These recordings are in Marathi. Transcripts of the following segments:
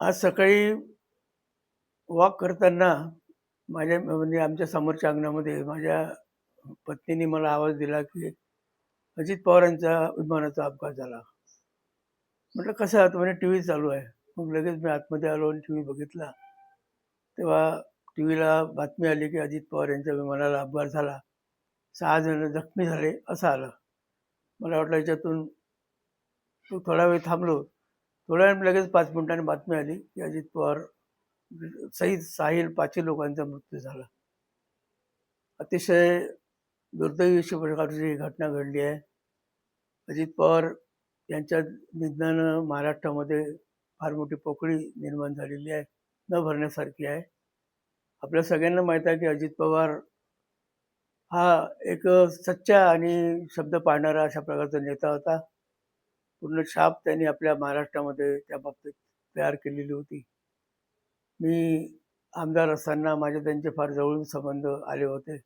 आज सकाळी वॉक करताना माझ्या म्हणजे आमच्या समोरच्या अंगणामध्ये माझ्या पत्नीने मला आवाज दिला की अजित पवारांचा विमानाचा अपघात झाला. म्हटलं कसं? आता म्हणजे टी व्ही चालू आहे. मग लगेच मी आतमध्ये आलो आणि टी व्ही बघितला. तेव्हा टी व्हीला बातमी आली की अजित पवार यांच्या विमानाला अपघात झाला. सहा जण जखमी झाले असं आलं. मला वाटलं याच्यातून तो थोडा वेळ थांबलो. थोड्या वेळ लगेच पाच मिनिटांनी बातमी आली की अजित पवार सहित साहिल पाचही लोकांचा मृत्यू झाला. अतिशय दुर्दैवी अशी प्रकारची ही घटना घडली आहे. अजित पवार यांच्या निधनानं महाराष्ट्रामध्ये फार मोठी पोकळी निर्माण झालेली आहे न भरण्यासारखी आहे. आपल्या सगळ्यांना माहीत आहे की अजित पवार हा एक सच्चा आणि शब्द पाळणारा अशा प्रकारचा नेता होता. पूर्ण छाप त्यांनी आपल्या महाराष्ट्रामध्ये त्या बाबतीत तयार केलेली होती. मी आमदार असताना माझे त्यांचे फार जवळून संबंध आले होते.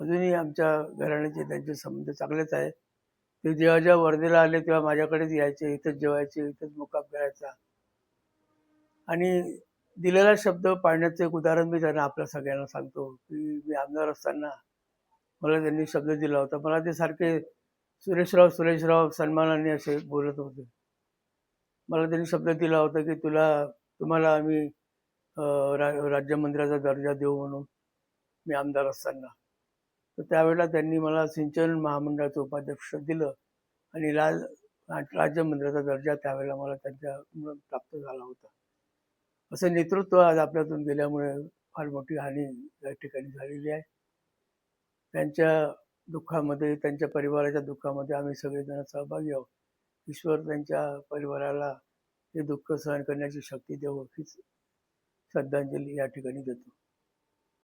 अजूनही आमच्या घराण्याचे त्यांचे संबंध चांगलेच आहेत. ते जेव्हा जेव्हा वर्धेला आले तेव्हा माझ्याकडेच यायचे इथंच जेवायचे इथंच मुक्काम करायचा. आणि दिलेला शब्द पाळण्याचं एक उदाहरण मी त्यांना आपल्या सगळ्यांना सांगतो की मी आमदार असताना मला त्यांनी शब्द दिला होता. मला ते सारखे सुरेशराव सुरेशराव सन्मानाने असे बोलत होते. मला त्यांनी शब्द दिला होता की तुला तुम्हाला आम्ही अं, रा राज्यमंत्र्याचा दर्जा देऊ म्हणून मी आमदार असताना. तर त्यावेळेला त्यांनी मला सिंचन महामंडळाचं उपाध्यक्ष दिलं आणि लाल राज्यमंत्र्याचा दर्जा त्यावेळेला मला त्यांच्याकडून प्राप्त झाला होता. असं नेतृत्व आज आपल्यातून गेल्यामुळे फार मोठी हानी या ठिकाणी झालेली आहे. त्यांच्या दुःखामध्ये त्यांच्या परिवाराच्या दुःखामध्ये आम्ही सगळेजण सहभागी आहोत. ईश्वर त्यांच्या परिवाराला हे दुःख सहन करण्याची शक्ती देवो हीच श्रद्धांजली या ठिकाणी देतो.